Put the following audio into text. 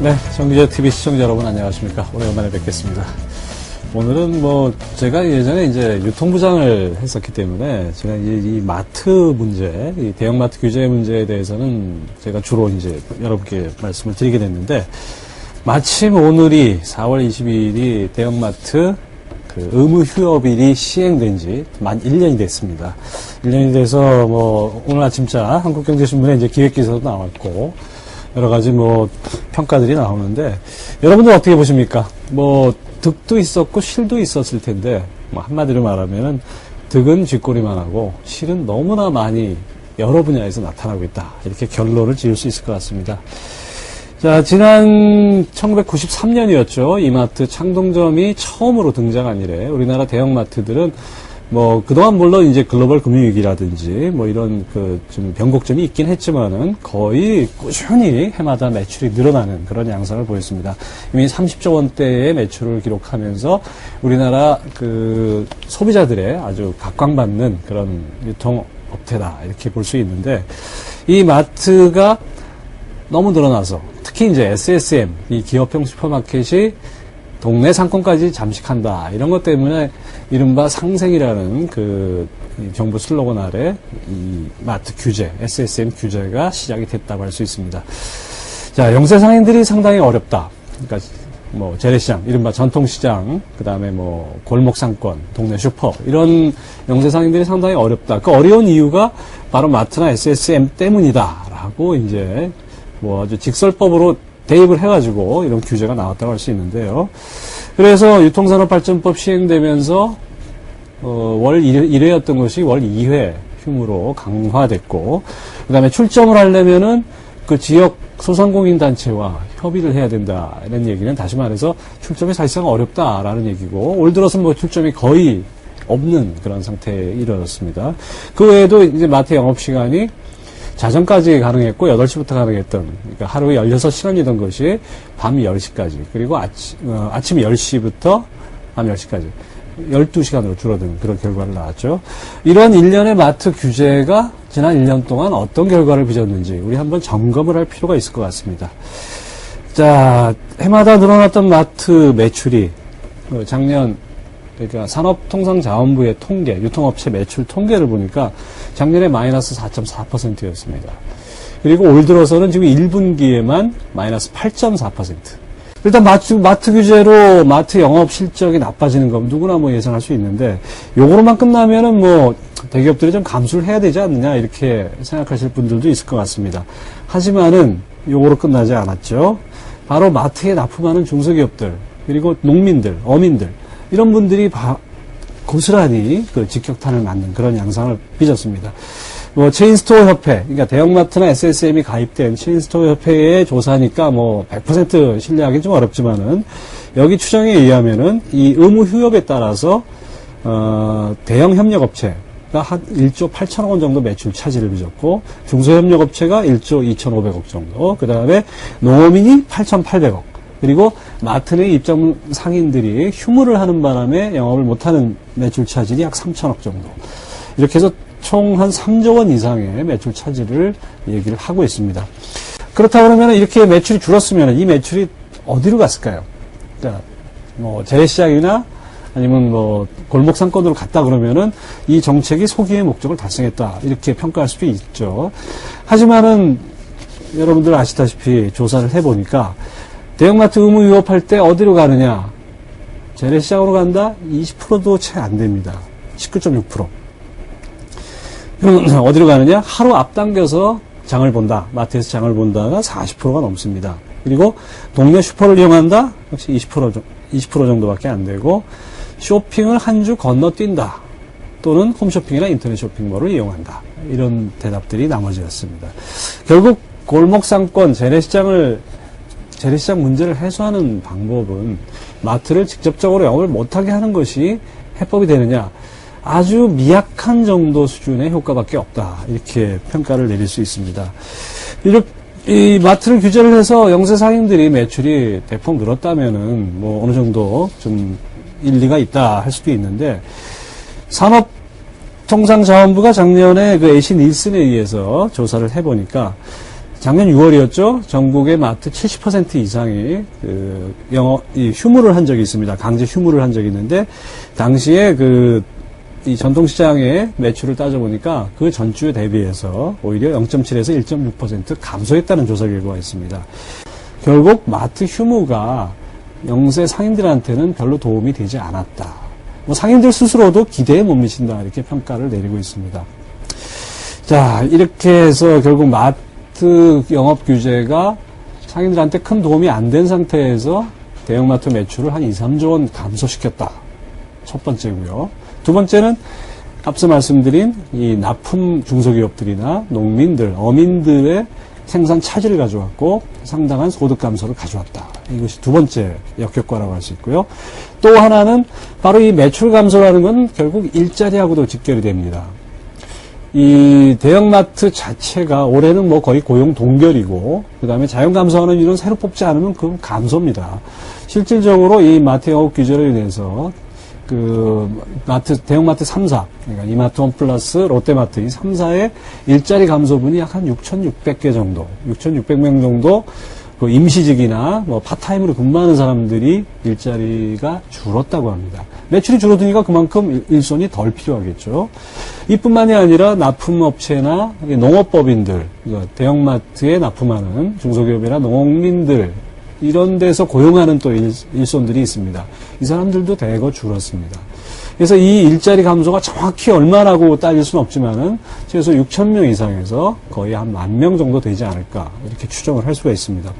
네, 정기자 TV 시청자 여러분 안녕하십니까. 오래간만에 뵙겠습니다. 오늘은 뭐 제가 예전에 이제 유통부장을 했었기 때문에 제가 이제 이 마트 문제, 이 대형마트 규제 문제에 대해서는 제가 주로 이제 여러분께 말씀을 드리게 됐는데 마침 오늘이 4월 22일이 대형마트 그 의무 휴업일이 시행된 지 만 1년이 됐습니다. 1년이 돼서 뭐 오늘 아침자 한국경제신문에 이제 기획기사도 나왔고 여러 가지 뭐 평가들이 나오는데 여러분들 어떻게 보십니까? 뭐 득도 있었고 실도 있었을 텐데 뭐 한마디로 말하면은 득은 쥐꼬리만 하고 실은 너무나 많이 여러 분야에서 나타나고 있다 이렇게 결론을 지을 수 있을 것 같습니다. 자, 지난 1993년이었죠. 이마트 창동점이 처음으로 등장한 이래 우리나라 대형마트들은 뭐 그동안 물론 이제 글로벌 금융위기라든지 뭐 이런 그 좀 변곡점이 있긴 했지만은 거의 꾸준히 해마다 매출이 늘어나는 그런 양상을 보였습니다. 이미 30조 원대의 매출을 기록하면서 우리나라 그 소비자들의 아주 각광받는 그런 유통 업태다 이렇게 볼 수 있는데 이 마트가 너무 늘어나서 특히 이제 SSM 이 기업형 슈퍼마켓이 동네 상권까지 잠식한다 이런 것 때문에 이른바 상생이라는 그이 정부 슬로건 아래 이 마트 규제 SSM 규제가 시작이 됐다고 할 수 있습니다. 자 영세 상인들이 상당히 어렵다. 그러니까 뭐 재래시장, 이른바 전통시장, 그 다음에 뭐 골목 상권, 동네 슈퍼 이런 영세 상인들이 상당히 어렵다. 그 어려운 이유가 바로 마트나 SSM 때문이다라고 이제 뭐 아주 직설법으로 대입을 해가지고 이런 규제가 나왔다고 할 수 있는데요. 그래서 유통산업발전법 시행되면서 어, 월 1회, 였던 것이 월 2회 흉으로 강화됐고, 그 다음에 출점을 하려면은 그 지역 소상공인 단체와 협의를 해야 된다. 이런 얘기는 다시 말해서 출점이 사실상 어렵다라는 얘기고, 올 들어서 뭐 출점이 거의 없는 그런 상태에 이르렀습니다. 그 외에도 이제 마트 영업 시간이 자정까지 가능했고 8시부터 가능했던 그러니까 하루에 16시간이던 것이 밤 10시까지 그리고 아침, 어, 아침 10시부터 밤 10시까지 12시간으로 줄어든 그런 결과를 나왔죠. 이런 일련의 마트 규제가 지난 1년 동안 어떤 결과를 빚었는지 우리 한번 점검을 할 필요가 있을 것 같습니다. 자, 해마다 늘어났던 마트 매출이 그 작년 그러니까 산업통상자원부의 통계, 유통업체 매출 통계를 보니까 작년에 마이너스 4.4%였습니다. 그리고 올 들어서는 지금 1분기에만 마이너스 8.4%. 일단 마트, 마트 규제로 마트 영업 실적이 나빠지는 건 누구나 뭐 예상할 수 있는데 요거로만 끝나면은 뭐 대기업들이 좀 감수를 해야 되지 않느냐 이렇게 생각하실 분들도 있을 것 같습니다. 하지만은 요거로 끝나지 않았죠. 바로 마트에 납품하는 중소기업들 그리고 농민들, 어민들 이런 분들이 바, 고스란히 그 직격탄을 맞는 그런 양상을 빚었습니다. 뭐 체인스토어 협회, 그러니까 대형마트나 SSM이 가입된 체인스토어 협회의 조사니까 뭐 100% 신뢰하기 좀 어렵지만은 여기 추정에 의하면은 이 의무 휴업에 따라서 어, 대형 협력업체 가 한 1조 8천억 원 정도 매출 차지를 빚었고 중소협력업체가 1조 2,500억 정도, 그 다음에 농어민이 8,800억. 그리고 마트 내 입점 상인들이 휴무를 하는 바람에 영업을 못하는 매출 차질이 약 3천억 정도. 이렇게 해서 총 한 3조 원 이상의 매출 차질을 얘기를 하고 있습니다. 그렇다 그러면 이렇게 매출이 줄었으면 이 매출이 어디로 갔을까요? 그러니까 뭐 재래시장이나 아니면 뭐 골목 상권으로 갔다 그러면은 이 정책이 소기의 목적을 달성했다 이렇게 평가할 수도 있죠. 하지만은 여러분들 아시다시피 조사를 해보니까 대형마트 의무 유업할 때 어디로 가느냐? 재래시장으로 간다? 20%도 채 안 됩니다. 19.6%. 그럼 어디로 가느냐? 하루 앞당겨서 장을 본다. 마트에서 장을 본다가 40%가 넘습니다. 그리고 동네 슈퍼를 이용한다? 역시 20%, 20% 정도밖에 안 되고, 쇼핑을 한 주 건너뛴다. 또는 홈쇼핑이나 인터넷 쇼핑몰을 이용한다. 이런 대답들이 나머지였습니다. 결국 골목 상권, 재래시장을 재래시장 문제를 해소하는 방법은 마트를 직접적으로 영업을 못하게 하는 것이 해법이 되느냐 아주 미약한 정도 수준의 효과밖에 없다 이렇게 평가를 내릴 수 있습니다. 이 마트를 규제를 해서 영세 상인들이 매출이 대폭 늘었다면은 뭐 어느 정도 좀 일리가 있다 할 수도 있는데 산업통상자원부가 작년에 그 AC 닐슨에 의해서 조사를 해보니까 작년 6월이었죠. 전국의 마트 70% 이상이 그 영어 이 휴무를 한 적이 있습니다. 강제 휴무를 한 적이 있는데 당시에 그 이 전통시장의 매출을 따져보니까 그 전주에 대비해서 오히려 0.7에서 1.6% 감소했다는 조사 결과가 있습니다. 결국 마트 휴무가 영세 상인들한테는 별로 도움이 되지 않았다. 뭐 상인들 스스로도 기대에 못 미친다 이렇게 평가를 내리고 있습니다. 자 이렇게 해서 결국 마트 영업 규제가 상인들한테 큰 도움이 안 된 상태에서 대형마트 매출을 한 2, 3조 원 감소시켰다. 첫 번째고요. 두 번째는 앞서 말씀드린 이 납품 중소기업들이나 농민들, 어민들의 생산 차질을 가져왔고 상당한 소득 감소를 가져왔다. 이것이 두 번째 역효과라고 할 수 있고요. 또 하나는 바로 이 매출 감소라는 건 결국 일자리하고도 직결이 됩니다. 이 대형마트 자체가 올해는 뭐 거의 고용 동결이고 그다음에 자연 감소하는 일은 새로 뽑지 않으면 그건 감소입니다. 실질적으로 이 마트 영업 규제로 인해서 그 마트 대형마트 3사 그러니까 이마트 원 플러스 롯데마트 이 3사의 일자리 감소분이 약 한 6,600개 정도, 6,600명 정도 그 임시직이나 뭐 파타임으로 근무하는 사람들이 일자리가 줄었다고 합니다. 매출이 줄어드니까 그만큼 일- 일손이 덜 필요하겠죠. 이뿐만이 아니라 납품업체나 농업법인들, 그러니까 대형마트에 납품하는 중소기업이나 농민들 이런 데서 고용하는 또 일, 일손들이 있습니다. 이 사람들도 대거 줄었습니다. 그래서 이 일자리 감소가 정확히 얼마라고 따질 수는 없지만은 최소 6천 명 이상에서 거의 한 만 명 정도 되지 않을까 이렇게 추정을 할 수가 있습니다.